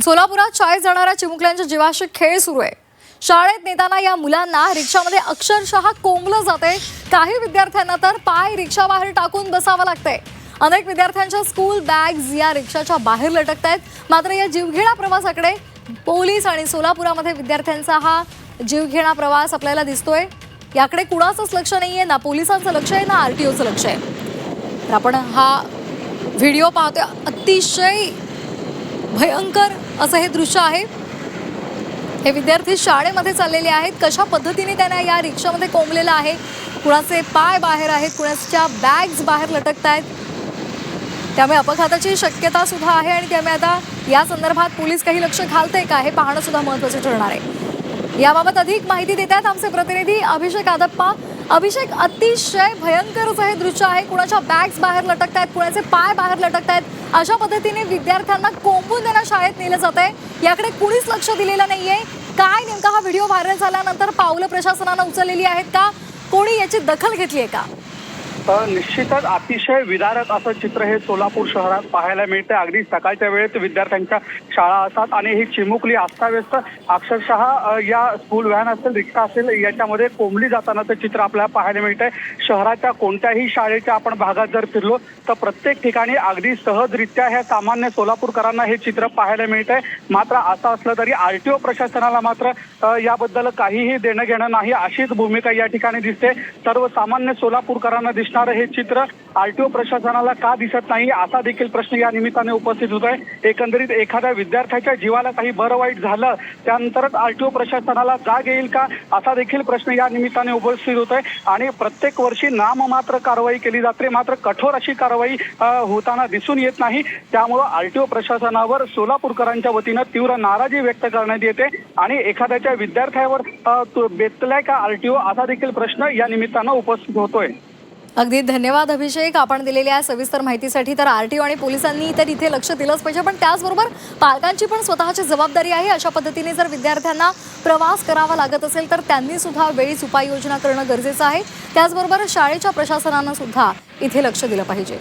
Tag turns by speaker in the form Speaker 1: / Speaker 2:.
Speaker 1: सोलापुरात शाळेत जाणाऱ्या चिमुकल्यांच्या जीवाशी खेळ सुरू आहे. शाळेत नेताना या मुलांना रिक्षामध्ये अक्षरशः कोंबलं जाते काही विद्यार्थ्यांना तर पाय रिक्षाबाहेर टाकून बसावं लागतंय. अनेक विद्यार्थ्यांच्या स्कूल बॅग्स या रिक्षाच्या बाहेर लटकत आहेत मात्र या जीवघेणा प्रवासाकडे पोलीस आणि सोलापुरामध्ये विद्यार्थ्यांचा हा जीवघेणा प्रवास आपल्याला दिसतोय. याकडे कुणाचंच लक्ष नाहीये ना पोलिसांचं लक्ष आहे ना आरटीओचं लक्ष आहे. तर आपण हा व्हिडिओ पाहतोय. अतिशय भयंकर असं हे दृश्य आहे. हे विद्यार्थी शाळेमध्ये चाललेले आहेत. कशा पद्धतीने त्यांना या रिक्षामध्ये कोंबलेलं आहे? कुणाचे पाय बाहेर आहेत? कुणाच्या बॅग्स बाहेर लटकत आहेत त्यामुळे अपघाताची शक्यता सुद्धा आहे आणि त्यामुळे आता या संदर्भात पोलीस काही लक्ष घालते का? हे पाहणं सुद्धा महत्वाचं ठरणार आहे. याबाबत अधिक माहिती देतात आमचे प्रतिनिधी अभिषेक आदप्पा. अभिषेक अतिशय भयंकर हे दृश्य आहे. कुणाच्या बॅग्स बाहेर लटकत आहेत कुणाचे पाय बाहेर लटकत आहेत अशा पद्धतीने विद्यार्थ्यांना कोंबून त्यांना शाळेत नेलं जात आहे याकडे कुणीच लक्ष दिलेलं नाहीये. काय नेमका हा व्हिडिओ व्हायरल झाल्यानंतर पावलं प्रशासनानं उचललेली आहेत का? कोणी याची दखल घेतली आहे का?
Speaker 2: निश्चितच अतिशय विदारक असं चित्र हे सोलापूर शहरात पाहायला मिळते अगदी सकाळच्या वेळेत विद्यार्थ्यांच्या शाळा असतात आणि ही चिमुकली अस्ताव्यस्त अक्षरशः या स्कूल व्हॅन असेल रिक्षा असेल याच्यामध्ये कोंबली जातानाचं चित्र आपल्याला पाहायला मिळतंय. शहराच्या कोणत्याही शाळेच्या आपण भागात जर फिरलो तर प्रत्येक ठिकाणी अगदी सहजरित्या ह्या सामान्य सोलापूरकरांना हे चित्र पाहायला मिळतंय. मात्र असं असलं तरी आरटीओ प्रशासनाला मात्र याबद्दल काहीही देणं घेणं नाही. अशीच भूमिका या ठिकाणी दिसते. सर्वसामान्य सोलापूरकरांना दिसते असणारं हे चित्र आरटीओ प्रशासनाला का दिसत नाही असा देखील प्रश्न या निमित्ताने उपस्थित होत आहे एकंदरीत एखाद्या विद्यार्थ्याच्या जीवाला काही बरं वाईट झालं त्यानंतरच आरटीओ प्रशासनाला जाग येईल का असा देखील प्रश्न या निमित्ताने उपस्थित होत आहे आणि प्रत्येक वर्षी नाममात्र कारवाई केली जाते मात्र कठोर अशी कारवाई होताना दिसून येत नाही. त्यामुळं आरटीओ प्रशासनावर सोलापूरकरांच्या वतीनं तीव्र नाराजी व्यक्त करण्यात येते. आणि एखाद्याच्या विद्यार्थ्यावर बेतलाय का आरटीओ असा देखील प्रश्न या निमित्तानं उपस्थित होतोय.
Speaker 1: अगदी धन्यवाद अभिषेक. आपण दिलेल्या सविस्तर माहितीसाठी तर आरटीओ आणि पोलिसांनी तर इथे लक्ष दिलंच पाहिजे. पण त्याचबरोबर पालकांची पण स्वतःची जबाबदारी आहे. अशा पद्धतीने जर विद्यार्थ्यांना प्रवास करावा लागत असेल तर त्यांनी सुद्धा वेळीच उपाययोजना करणं गरजेचं आहे. त्याचबरोबर शाळेच्या प्रशासनानं सुद्धा इथे लक्ष दिलं पाहिजे.